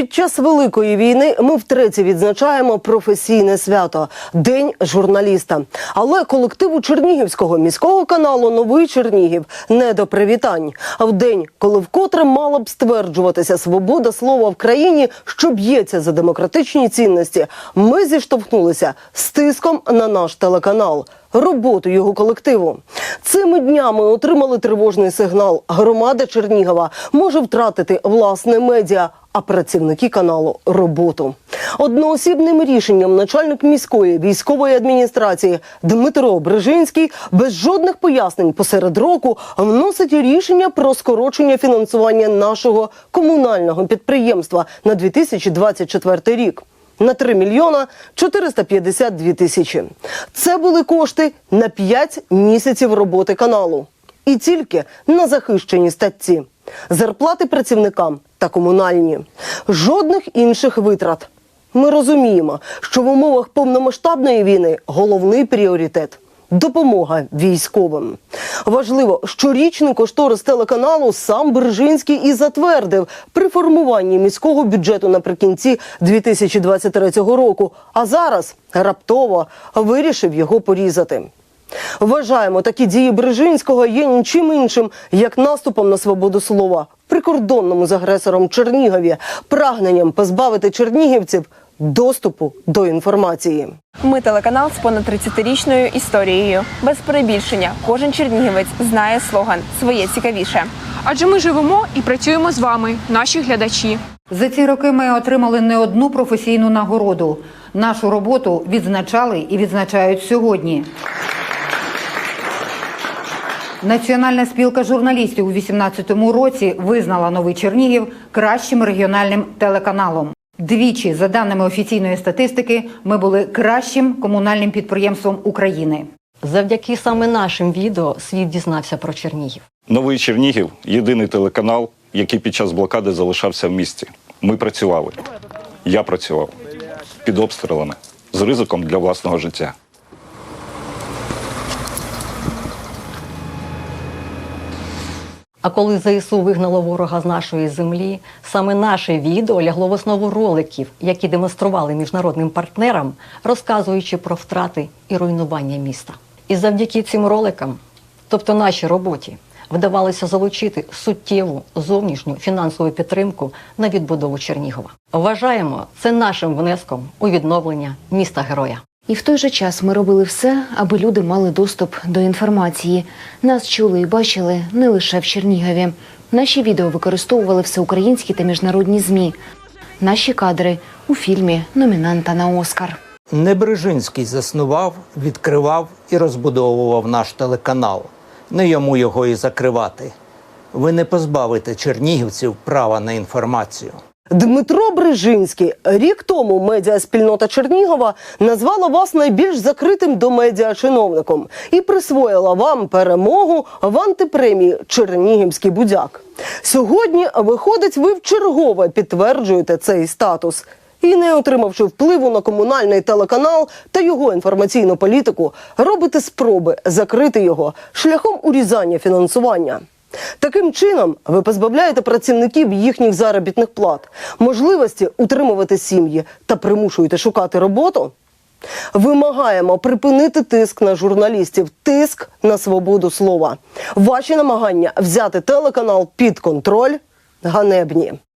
Під час великої війни ми втретє відзначаємо професійне свято День журналіста. Але колективу Чернігівського міського каналу Новий Чернігів не до привітань. А в день, коли вкотре мала б стверджуватися свобода слова в країні, що б'ється за демократичні цінності, ми зіштовхнулися з тиском на наш телеканал. Роботу його колективу цими днями отримали тривожний сигнал. Громада Чернігова може втратити власне медіа, а працівники каналу роботу. Одноосібним рішенням начальник міської військової адміністрації Дмитро Брижинський без жодних пояснень посеред року вносить рішення про скорочення фінансування нашого комунального підприємства на 2024 рік. На 3 мільйона 452 тисячі. Це були кошти на 5 місяців роботи каналу. І тільки на захищені статті. Зарплати працівникам та комунальні. Жодних інших витрат. Ми розуміємо, що в умовах повномасштабної війни головний пріоритет допомога військовим. Важливо, що річний кошторис телеканалу сам Брижинський і затвердив при формуванні міського бюджету наприкінці 2023 року. А зараз раптово вирішив його порізати. Вважаємо, такі дії Брижинського є нічим іншим, як наступом на свободу слова прикордонному з агресором Чернігові, прагненням позбавити чернігівців доступу до інформації. Ми телеканал з понад 30-річною історією. Без перебільшення кожен чернігівець знає слоган Своє цікавіше. Адже ми живемо і працюємо з вами, наші глядачі. За ці роки ми отримали не одну професійну нагороду. Нашу роботу відзначали і відзначають сьогодні. Національна спілка журналістів у 2018 році визнала новий Чернігів кращим регіональним телеканалом. Двічі, за даними офіційної статистики, ми були кращим комунальним підприємством України. Завдяки саме нашим відео світ дізнався про Чернігів. Новий Чернігів єдиний телеканал, який під час блокади залишався в місті. Ми працювали. Я працював під обстрілами з ризиком для власного життя. А коли ЗСУ вигнало ворога з нашої землі, саме наше відео лягло в основу роликів, які демонстрували міжнародним партнерам, розказуючи про втрати і руйнування міста. І завдяки цим роликам, тобто нашій роботі, вдавалося залучити суттєву зовнішню фінансову підтримку на відбудову Чернігова. Вважаємо це нашим внеском у відновлення міста героя. І в той же час ми робили все, аби люди мали доступ до інформації. Нас чули і бачили не лише в Чернігові. Наші відео використовували всеукраїнські та міжнародні змі. Наші кадри у фільмі Номінанта на Оскар. Не Брижинський заснував, відкривав і розбудовував наш телеканал. Не йому його і закривати. Ви не позбавите чернігівців права на інформацію. Дмитро Брижинський рік тому медіаспільнота Чернігова назвала вас найбільш закритим до медіа чиновником і присвоїла вам перемогу в антипремії Чернігівський будяк. Сьогодні, виходить, ви вчергове підтверджуєте цей статус. І не отримавши впливу на комунальний телеканал та його інформаційну політику, робите спроби закрити його шляхом урізання фінансування. Таким чином, ви позбавляєте працівників їхніх заробітних плат, можливості утримувати сім'ї та примушуєте шукати роботу. Вимагаємо припинити тиск на журналістів, тиск на свободу слова. Ваші намагання взяти телеканал під контроль ганебні.